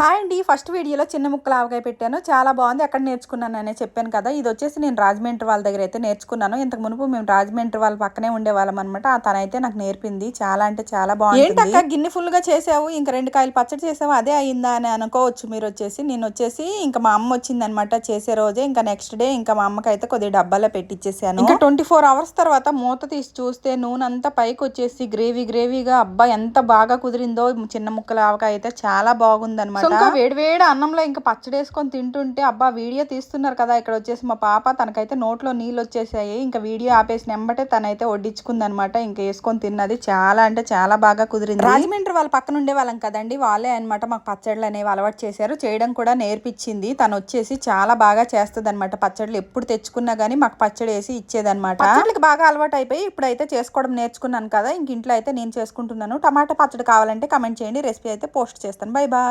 Hi అండి first వీడియోలో చిన్న ముక్కలు ఆవకాయ పెట్టాను. చాలా బాగుంది ఎక్కడ నేర్చుకున్నాను అనే చెప్పాను కదా. ఇది వచ్చేసి నేను రాజమండ్రి వాళ్ళ దగ్గర అయితే నేర్చుకున్నాను. ఇంతకు మునుపు మేము రాజమండ్రి వాళ్ళ పక్కనే ఉండేవాళ్ళం అనమాట తనైతే నాకు నేర్పింది. చాలా అంటే చాలా బాగుంది ఏంటక్క గిన్నె ఫుల్గా చేసావు? ఇంకా రెండు కాయలు పచ్చడి చేసావు? అదే అయిందా అని అనుకోవచ్చు మీరు వచ్చేసి. నేను వచ్చేసి ఇంకా మా అమ్మ వచ్చింది అనమాట చేసే రోజే. ఇంకా నెక్స్ట్ డే ఇంకా మా అమ్మకి అయితే కొద్దిగా డబ్బాలో పెట్టిచ్చేసాను. ఇంకా ట్వంటీ ఫోర్ అవర్స్ తర్వాత మూత తీసి చూస్తే నూనె అంతా పైకి వచ్చేసి గ్రేవీ గ్రేవీగా అబ్బా ఎంత బాగా కుదిరిందో. చిన్న ముక్కల ఆవకాయ అయితే చాలా బాగుంది అనమాట ఇంకా వేడి వేడి అన్నంలో ఇంకా పచ్చడి వేసుకొని తింటుంటే అబ్బా వీడియో తీస్తున్నారు కదా ఇక్కడ వచ్చేసి మా పాప తనకైతే నోట్లో నీళ్ళు వచ్చేసాయి ఇంకా వీడియో ఆపేసిన వెంబటే తనైతే వడ్డించుకుంది అనమాట ఇంకా వేసుకొని తిన్నది. చాలా అంటే చాలా బాగా కుదిరింది. రాజమండ్రి వాళ్ళ పక్కన ఉండే వాళ్ళం కదండి వాళ్ళే అనమాట మాకు పచ్చళ్ళు అనేవి అలవాటు చేశారు. చేయడం కూడా నేర్పించింది. తను వచ్చేసి చాలా బాగా చేస్తుంది అనమాట పచ్చళ్ళు ఎప్పుడు తెచ్చుకున్నా గానీ మాకు పచ్చడి వేసి ఇచ్చేదన్నమాట. పచ్చళ్ళకి బాగా అలవాటు అయిపోయి ఇప్పుడైతే చేసుకోవడం నేర్చుకున్నాను కదా ఇంక ఇంట్లో అయితే నేను చేసుకుంటున్నాను. టమాటా పచ్చడి కావాలంటే కమెంట్ చేయండి రెసిపీ అయితే పోస్ట్ చేస్తాను. Bye bye.